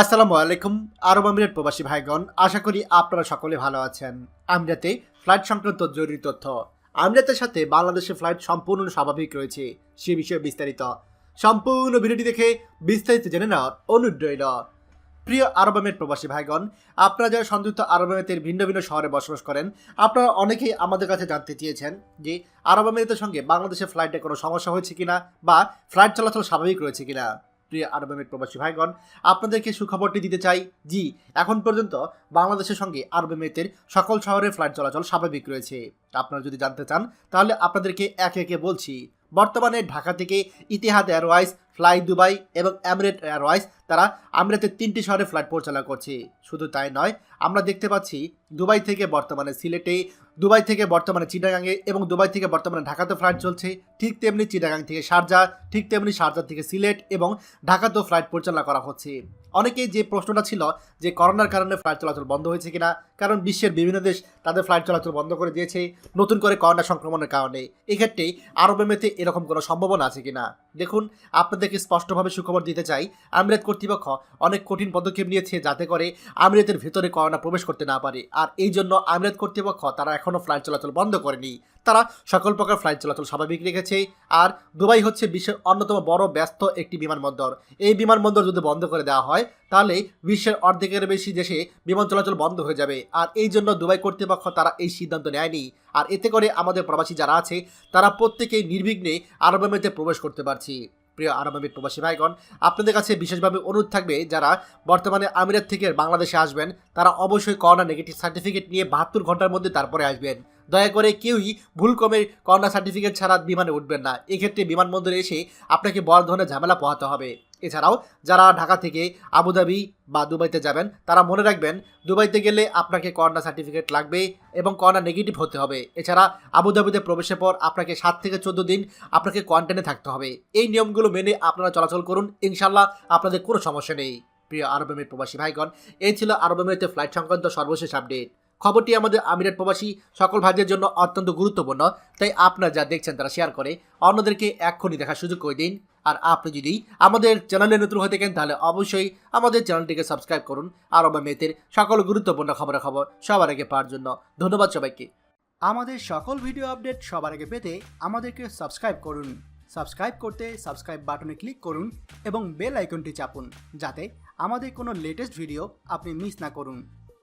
আসসালামু আলাইকুম, আরব আমিরাত প্রবাসী ভাইগণ। আশা করি আপনারা সকলে ভালো আছেন। আমিরাতে ফ্লাইট সংক্রান্ত জরুরি তথ্য। আমিরাতের সাথে বাংলাদেশের ফ্লাইট সম্পূর্ণ স্বাভাবিক রয়েছে, সে বিষয়ে বিস্তারিত। সম্পূর্ণ ভিডিওটি দেখে বিস্তারিত জেনে নেওয়ার অনুরোধ রইল। প্রিয় আরব আমিরাত প্রবাসী ভাইগণ, আপনারা যারা সংযুক্ত আরব আমিরাতের ভিন্ন ভিন্ন শহরে বসবাস করেন, আপনারা অনেকেই আমাদের কাছে জানতে চেয়েছেন যে আরব আমিরাতের সঙ্গে বাংলাদেশের ফ্লাইটে কোনো সমস্যা হয়েছে কিনা বা ফ্লাইট চলাচল স্বাভাবিক রয়েছে কিনা। প্রিয় আরব আমির প্রবাসী ভাইগণ, আপনাদেরকে সুখবরটি দিতে চাই, জি, এখন পর্যন্ত বাংলাদেশের সঙ্গে আরব আমিরাতের সকল শহরের ফ্লাইট চলাচল স্বাভাবিক রয়েছে। আপনারা যদি জানতে চান, তাহলে আপনাদেরকে একে একে বলছি। বর্তমানে ঢাকা থেকে ইতিহাদ এয়ারওয়াইজ ফ্লাই দুবাই এবং এমিরেট এয়ারওয়াইজ তারা আমিরাতের তিনটি শহরে ফ্লাইট পরিচালনা করছে। শুধু তাই নয়, আমরা দেখতে পাচ্ছি দুবাই থেকে বর্তমানে সিলেটে, দুবাই থেকে বর্তমানে চিটাগাঙে এবং দুবাই থেকে বর্তমানে ঢাকাতে ফ্লাইট চলছে। ঠিক তেমনি চিটাগাং থেকে শারজা ঠিক তেমনি শারজা থেকে সিলেট এবং ঢাকাতেও ফ্লাইট পরিচালনা করা হচ্ছে। অনেকেই যে প্রশ্নটা ছিল যে করোনার কারণে ফ্লাইট চলাচল বন্ধ হয়েছে কিনা, কারণ বিশ্বের বিভিন্ন দেশ তাদের ফ্লাইট চলাচল বন্ধ করে দিয়েছে নতুন করে করোনা সংক্রমণের কারণে। এক্ষেত্রে আরব এমেতে এরকম কোনো সম্ভাবনা আছে কিনা? দেখুন আপনাদেরকে স্পষ্টভাবে সুখবর দিতে চাই। আমিরাত কর্তৃপক্ষ অনেক কঠিন পদক্ষেপ নিয়েছে যাতে করে আমিরাতের ভেতরে করোনা প্রবেশ করতে না পারে। আর এই জন্য আমিরাত কর্তৃপক্ষ তারা এখনও ফ্লাইট চলাচল বন্ধ করেনি। তারা সকল প্রকার ফ্লাইট চলাচল স্বাভাবিক রেখেছে। আর দুবাই হচ্ছে বিশ্বের অন্যতম বড়, ব্যস্ত একটি বিমানবন্দর। এই বিমানবন্দর যদি বন্ধ করে দেওয়া হয়, তাহলে বিশ্বের অর্ধেকের বেশি দেশে বিমান চলাচল বন্ধ হয়ে যাবে। আর এই জন্য দুবাই কর্তৃপক্ষ তারা এই সিদ্ধান্ত নেয়নি। আর এতে করে আমাদের প্রবাসী যারা আছে, তারা প্রত্যেকেই নির্বিঘ্নে আরব আমিরাতে প্রবেশ করতে পারছি। প্রিয় আরব আমির প্রবাসী ভাইগণ, আপনাদের কাছে বিশেষভাবে অনুরোধ থাকবে যারা বর্তমানে আমিরাত থেকে বাংলাদেশে আসবেন, তারা অবশ্যই করোনা নেগেটিভ সার্টিফিকেট নিয়ে বাহাত্তর ঘণ্টার মধ্যে তারপরে আসবেন। দয়া করে কেউই ভুল কমে করোনা সার্টিফিকেট ছাড়া বিমানে উঠবেন না। এক্ষেত্রে বিমানবন্দরে এসে আপনাকে বড় ধরনের ঝামেলা পোহাতে হবে। এছাড়াও যারা ঢাকা থেকে আবুধাবি বা দুবাইতে যাবেন, তারা মনে রাখবেন দুবাইতে গেলে আপনাকে করোনা সার্টিফিকেট লাগবে এবং করোনা নেগেটিভ হতে হবে। এছাড়া আবুধাবিতে প্রবেশের পর আপনাকে সাত থেকে চোদ্দ দিন আপনাকে কোয়ারেন্টাইনে থাকতে হবে। এই নিয়মগুলো মেনে আপনারা চলাচল করুন ইনশাল্লাহ আপনাদের কোনো সমস্যা নেই। প্রিয় আরব প্রবাসী ভাইগণ, এই ছিল আরব ফ্লাইট সংক্রান্ত সর্বশেষ আপডেট খবরটি আমাদের আমিরাত প্রবাসী সকল ভাইদের জন্য অত্যন্ত গুরুত্বপূর্ণ। তাই আপনারা যা দেখছেন তারা শেয়ার করে, অন্যদেরকে এক্ষুনি দেখার সুযোগ করে দিন। আর আপনি যদি আমাদের চ্যানেলে নতুন হয়ে থাকেন, তাহলে অবশ্যই আমাদের চ্যানেলটিকে সাবস্ক্রাইব করুন। আরব আমিরাতের সকল গুরুত্বপূর্ণ খবরের খবর সবার আগে পাওয়ার জন্য ধন্যবাদ সবাইকে। আমাদের সকল ভিডিও আপডেট সবার আগে পেতে আমাদেরকে সাবস্ক্রাইব করুন। সাবস্ক্রাইব করতে সাবস্ক্রাইব বাটনে ক্লিক করুন এবং বেল আইকনটি চাপুন, যাতে আমাদের কোনো লেটেস্ট ভিডিও আপনি মিস না করুন।